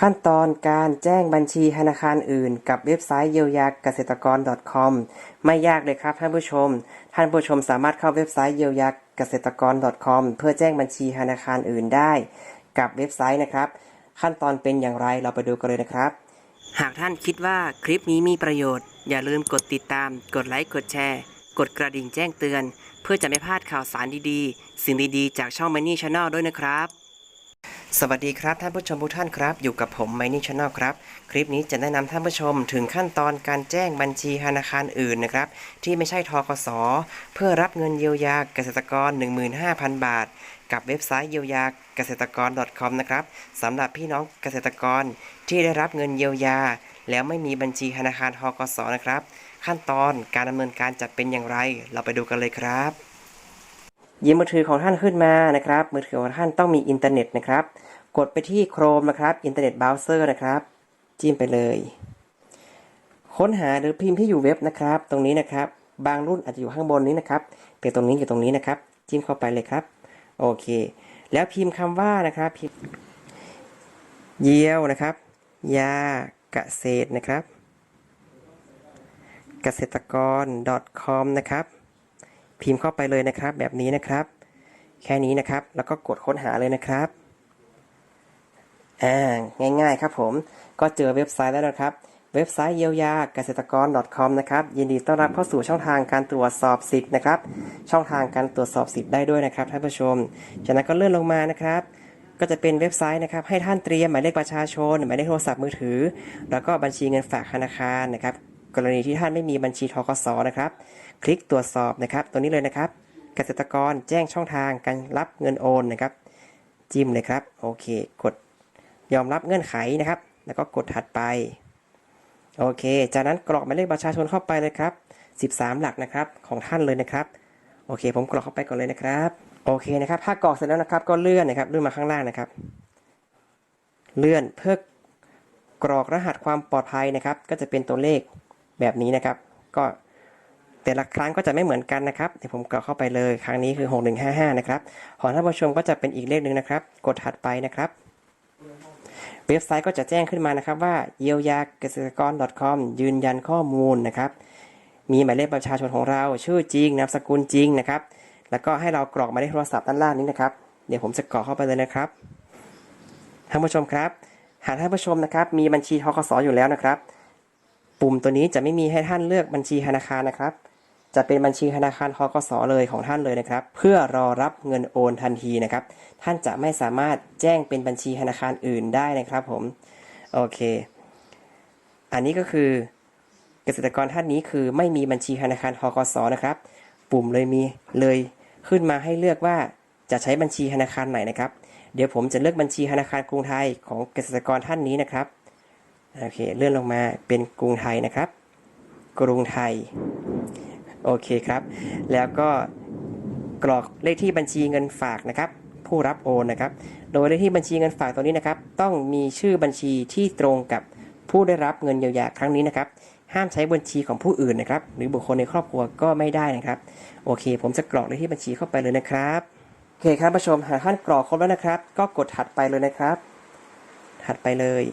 ขั้นตอนการแจ้งบัญชีธนาคารอื่น กับเว็บไซต์เยียวยาเกษตรกร .com ไม่ยากเลยครับท่านผู้ชม ท่านผู้ชมสามารถเข้าเว็บไซต์เยียวยาเกษตรกร .com เพื่อแจ้งบัญชีธนาคารอื่นได้ กับเว็บไซต์นะครับ ขั้นตอนเป็นอย่างไรเราไปดูกันเลยนะครับ หากท่านคิดว่าคลิปนี้มีประโยชน์ อย่าลืมกดติดตาม กดไลค์กดแชร์ กดกระดิ่งแจ้งเตือน เพื่อจะไม่พลาดข่าวสารดีๆ สิ่งดีๆ จากช่อง Money Channel ด้วยนะครับ สวัสดีครับท่านผู้ชมทุกท่านครับ อยู่กับผม Money Channel ครับ คลิปนี้จะแนะนำท่านผู้ชมถึงขั้นตอนการแจ้งบัญชีธนาคารอื่นนะครับ ที่ไม่ใช่ทกส เพื่อรับเงินเยียวยาเกษตรกร 15,000 บาท กับเว็บไซต์เยียวยาเกษตรกร .com นะครับสำหรับพี่น้องเกษตรกรที่ได้รับเงินเยียวยา แล้วไม่มีบัญชีธนาคารทกสนะครับ ขั้นตอนการดำเนินการจะเป็นอย่างไร เราไปดูกันเลยครับ หยิบมือถือของท่านขึ้นมานะครับ มือถือของท่านต้องมีอินเทอร์เน็ตนะครับ กดไปที่ Chrome นะครับอินเทอร์เน็ตเบราว์เซอร์นะครับ จิ้มไปเลย ค้นหาหรือพิมพ์ที่อยู่เว็บนะครับ ตรงนี้นะครับ บางรุ่นอาจจะอยู่ข้างบนนี้นะครับแต่ตรงนี้อยู่ตรงนี้นะครับ จิ้มเข้าไปเลยครับ โอเค แล้วพิมพ์คำว่านะครับพิมพ์เยียวนะครับ ยาเกษตรนะครับ เกษตรกร .com นะครับ พิมพ์เข้าไปเลยนะครับ แบบนี้นะครับ แค่นี้นะครับ แล้วก็กดค้นหาเลยนะครับอ่าง่ายๆครับผมก็เจอเว็บไซต์แล้วนะครับ เว็บไซต์เยียวยาเกษตรกร .com นะครับ ยินดีต้อนรับเข้าสู่ช่องทางการตรวจสอบสิทธิ์นะครับ ช่องทางการตรวจสอบสิทธิ์ได้ด้วยนะครับท่านผู้ชม จากนั้นก็เลื่อนลงมานะครับก็จะเป็นเว็บไซต์นะครับให้ท่านเตรียมหมายเลขประชาชนหมายเลขโทรศัพท์มือถือ แล้วก็บัญชีเงินฝากธนาคารนะครับ กรณีที่ท่านไม่มีบัญชีทกสนะครับ คลิกตรวจสอบนะครับ ตัวนี้เลยนะครับ เกษตรกรแจ้งช่องทางการรับเงินโอนนะครับ จิ้มเลยครับ โอเค กดยอมรับเงื่อนไขนะครับ แล้วก็กดถัดไป โอเค จากนั้นกรอกหมายเลขประชาชนเข้าไปเลยครับ 13 หลักนะครับของท่านเลยนะครับ โอเค ผมกรอกเข้าไปก่อนเลยนะครับ โอเคนะครับ ถ้ากรอกเสร็จแล้วนะครับ ก็เลื่อนนะครับ เลื่อนมาข้างล่างนะครับ เลื่อนเพื่อกรอกรหัสความปลอดภัยนะครับ ก็จะเป็นตัวเลข แบบนี้นะครับ ก็แต่ละครั้งก็จะไม่เหมือนกันนะครับเดี๋ยวผมกรอกเข้าไปเลยครั้งนี้คือ 6155 นะครับของท่านผู้ชมก็จะเป็นอีกเลขหนึ่งนะครับ กดถัดไปนะครับ เว็บไซต์ก็จะแจ้งขึ้นมานะครับว่าเยียวยาเกษตรกร .com ยืนยันข้อมูลนะครับ มีหมายเลขประชาชนของเรา ชื่อจริงนามสกุลจริงนะครับ แล้วก็ให้เรากรอกหมายเลขโทรศัพท์ด้านล่างนี้นะครับ เดี๋ยวผมจะกรอกเข้าไปเลยนะครับท่านผู้ชมครับ หากท่านผู้ชมนะครับ มีบัญชีทกสอยู่แล้วนะครับ ปุ่มตัวนี้จะไม่มีให้ท่านเลือกบัญชีธนาคารนะครับ จะเป็นบัญชีธนาคารทกสเลยของท่านเลยนะครับ เพื่อรอรับเงินโอนทันทีนะครับ ท่านจะไม่สามารถแจ้งเป็นบัญชีธนาคารอื่นได้นะครับผม โอเค อันนี้ก็คือเกษตรกรท่านนี้คือไม่มีบัญชีธนาคารทกสนะครับ ปุ่มเลยมีเลยขึ้นมาให้เลือกว่าจะใช้บัญชีธนาคารไหนนะครับ เดี๋ยวผมจะเลือกบัญชีธนาคารกรุงไทยของเกษตรกรท่านนี้นะครับ โอเคเลื่อนลงมาเป็นกรุงไทยนะครับ กรุงไทย โอเคครับ แล้วก็กรอกเลขที่บัญชีเงินฝากนะครับ ผู้รับโอนนะครับ โดยเลขที่บัญชีเงินฝากตัวนี้นะครับ ต้องมีชื่อบัญชีที่ตรงกับผู้ได้รับเงินเยียวยาครั้งนี้นะครับ ห้ามใช้บัญชีของผู้อื่นนะครับ หรือบุคคลในครอบครัวก็ไม่ได้นะครับ โอเค ผมจะกรอกเลขที่บัญชีเข้าไปเลยนะครับโอเคครับผู้ชมหากท่านกรอกครบแล้วนะครับ ก็กดถัดไปเลยนะครับ ถัดไปเลย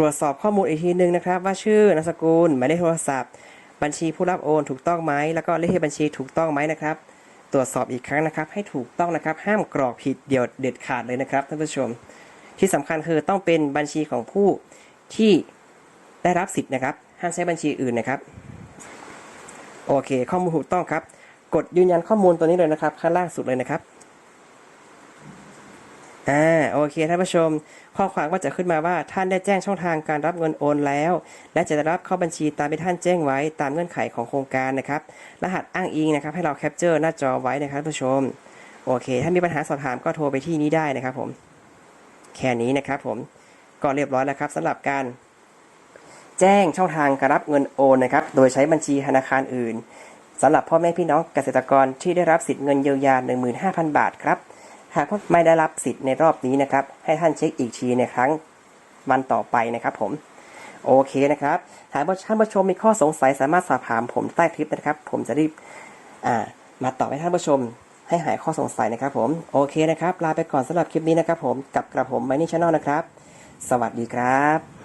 ตรวจสอบข้อมูลอีกทีหนึ่งนะครับ ว่าชื่อนามสกุลหมายเลขโทรศัพท์ บัญชีผู้รับโอนถูกต้องไหมแล้วก็เลขที่บัญชีถูกต้องไหมนะครับ ตรวจสอบอีกครั้งนะครับ ให้ถูกต้องนะครับ ห้ามกรอกผิดเดี่ยวเด็ดขาดเลยนะครับท่านผู้ชม ที่สำคัญคือต้องเป็นบัญชีของผู้ที่ได้รับสิทธิ์นะครับ ห้ามใช้บัญชีอื่นนะครับ โอเค ข้อมูลถูกต้องครับ กดยืนยันข้อมูลตัวนี้เลยนะครับ ข้างล่างสุดเลยนะครับ อ่าโอเคท่านผู้ชม ข้อความก็จะขึ้นมาว่าท่านได้แจ้งช่องทางการรับเงินโอนแล้ว และจะได้รับเข้าบัญชีตามที่ท่านแจ้งไว้ตามเงื่อนไขของโครงการนะครับ รหัสอ้างอิงนะครับ ให้เราแคปเจอร์หน้าจอไว้นะครับท่านผู้ชมโอเค ถ้ามีปัญหาสอบถามก็โทรไปที่นี้ได้นะครับผมแค่นี้นะครับผมก็เรียบร้อยแล้วครับสำหรับการ แจ้งช่องทางการรับเงินโอนนะครับ โดยใช้บัญชีธนาคารอื่นสำหรับพ่อแม่พี่น้องเกษตรกรที่ได้รับสิทธิ์เงินเยียวยา15,000 บาทครับ หากไม่ได้รับสิทธิ์ในรอบนี้นะครับ ให้ท่านเช็คอีกทีในครั้งวันต่อไปนะครับผมโอเคนะครับหากท่านผู้ชมมีข้อสงสัยสามารถสอบถามผมใต้คลิปนะครับ ผมจะรีบอ่ามาตอบให้ท่านผู้ชม ให้หายข้อสงสัยนะครับผมโอเคนะครับ ลาไปก่อนสำหรับคลิปนี้นะครับผมกับกระผมไมนี่ชาแนลนะครับ สวัสดีครับ